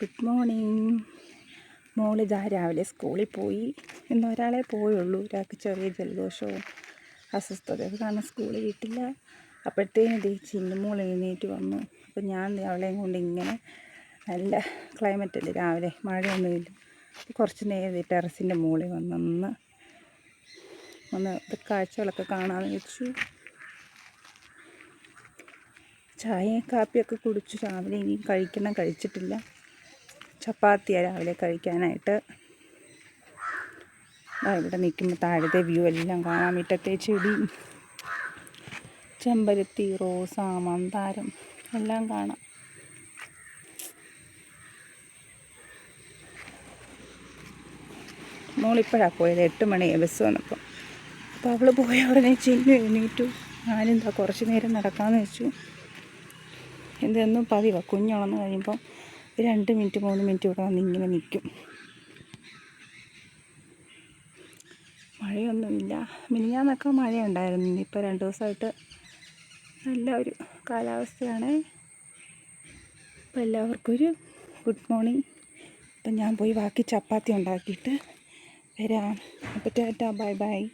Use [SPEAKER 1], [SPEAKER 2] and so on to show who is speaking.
[SPEAKER 1] Good morning. മോൾ ഇതാ രാവിലെ സ്കൂളിൽ പോയി. ഇന്ന് പോയുള്ളൂ. ഒരാൾക്ക് ചെറിയ ജലദോഷവും അസ്വസ്ഥതയൊക്കെ കാരണം സ്കൂളിൽ വിട്ടില്ല. അപ്പോഴത്തേനും ദേ ചിന്നുമോൾ എഴുന്നേറ്റ് വന്നു. അപ്പോൾ ഞാൻ അവളെയും കൊണ്ട് ഇങ്ങനെ നല്ല ക്ലൈമറ്റ് അല്ലേ രാവിലെ മഴയൊന്നുമില്ല കുറച്ച് നേരം ടെറസിന്റെ മുകളിൽ വന്നൊന്ന് ഒന്ന് ഇത് കാഴ്ചകളൊക്കെ കാണാമെന്ന് വെച്ചു. ചായയും കാപ്പിയൊക്കെ കുടിച്ചു. രാവിലെ ഇനിയും കഴിക്കണം. കഴിച്ചിട്ടില്ല. ചപ്പാത്തിയാണ് രാവിലെ കഴിക്കാനായിട്ട്. ഇവിടെ നിൽക്കുമ്പോൾ താഴത്തെ വ്യൂ എല്ലാം കാണാം. മുറ്റത്തെ ചെടി ചെമ്പരത്തി റോസ മന്ദാരം എല്ലാം കാണാം. മോളിപ്പോഴാണ് പോയത്? എട്ട് മണി ബസ് വന്നപ്പം. അപ്പോൾ അവൾ പോയ ഉടനെ ചെന്നു എഴുന്നേറ്റു. ഞാനെന്താ കുറച്ച് നേരം നടക്കാമെന്ന് വെച്ചു. എന്തെന്നും പതിവാണ് കുഞ്ഞുണന്ന് കഴിയുമ്പോൾ രണ്ട് മിനിറ്റ് മൂന്ന് മിനിറ്റ് ഇവിടെ വന്ന് ഇങ്ങനെ നിൽക്കും. മഴയൊന്നുമില്ല. മിനിഞ്ഞാന്നൊക്കെ മഴയുണ്ടായിരുന്നു. ഇപ്പോൾ രണ്ട് ദിവസമായിട്ട് നല്ല ഒരു കാലാവസ്ഥയാണ്. അപ്പോൾ എല്ലാവർക്കും ഒരു ഗുഡ് മോർണിംഗ്. അപ്പം ഞാൻ പോയി ബാക്കി ചപ്പാത്തി ഉണ്ടാക്കിയിട്ട് വരാം. അപ്പോൾ ടാറ്റ ബൈ ബൈ.